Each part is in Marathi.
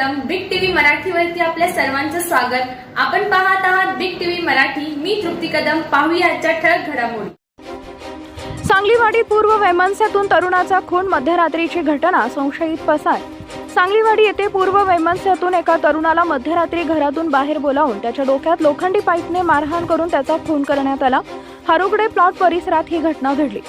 मराठीवरती आपल्या सर्वांचं स्वागत. आपण पाहत आहात बिग टीव्ही मराठी. मी तृप्ती कदम. पाहूयाच्या ठळक घडामोडी. सांगलीवाडी पूर्व वैमनस्यातून तरुणाचा खून मध्यरात्रीची घटना संशयित पसार. सांगलीवाडी येथे पूर्व वैमनस्यातून एका तरुणाला मध्यरात्री घरातून बाहेर बोलावून त्याच्या डोक्यात लोखंडी पाईपने मारहाण करून त्याचा खून करण्यात आला. हरुगडे प्लॉट परिसरात ही घटना घडली.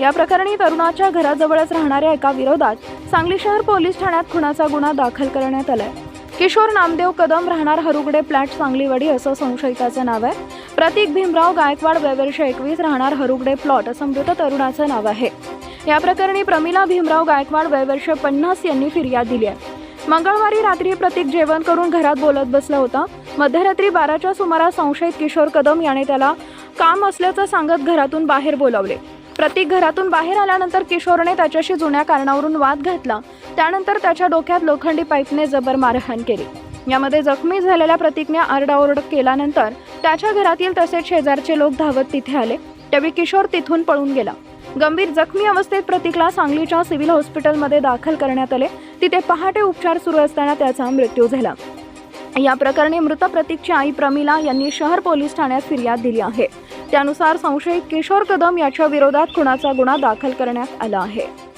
या प्रकरणी तरुणाच्या घराजवळच राहणाऱ्या एका विरोधात सांगली शहर पोलीस ठाण्यात खुनाचा गुन्हा दाखल करण्यात आलाय. किशोर नामदेव कदम राहणार हरुगडे प्लॅट सांगलीवाडी असं संशयिताचं नाव आहे. प्रतीक भीमराव गायकवाड वयवर्ष एकवीस राहणार हरुगडे प्लॉट असं मृत तरुणाचं नाव आहे. या प्रकरणी प्रमिला भीमराव गायकवाड वयवर्ष पन्नास यांनी फिर्याद दिली आहे. मंगळवारी रात्री प्रतीक जेवण करून घरात बोलत बसला होता. मध्यरात्री बाराच्या सुमारास संशयित किशोर कदम याने त्याला काम असल्याचं सांगत घरातून बाहेर बोलावले. प्रतीक घरातून बाहेर आल्यानंतर किशोरने त्याच्याशी जुन्या कारणावरून वाद घातला. त्यानंतर त्याच्या डोक्यात लोखंडी पाईपने जबर मारहाण केली. यामध्ये जखमी झालेल्या प्रतीकने आरडाओरड केल्यानंतर त्याच्या घरातील तसेच शेजारचे लोक धावत तिथे आले. त्यावेळी किशोर तिथून पळून गेला. गंभीर जखमी अवस्थेत प्रतीकला सांगलीच्या सिव्हिल हॉस्पिटलमध्ये दाखल करण्यात आले. तिथे पहाटे उपचार सुरू असताना त्याचा मृत्यू झाला. या प्रकरणी मृत प्रतीकची आई प्रमिला यांनी शहर पोलीस ठाण्यात फिर्याद दिली आहे. त्यानुसार संशयित किशोर कदम याच्या विरोधात खुनाचा गुन्हा दाखल करण्यात आला आहे.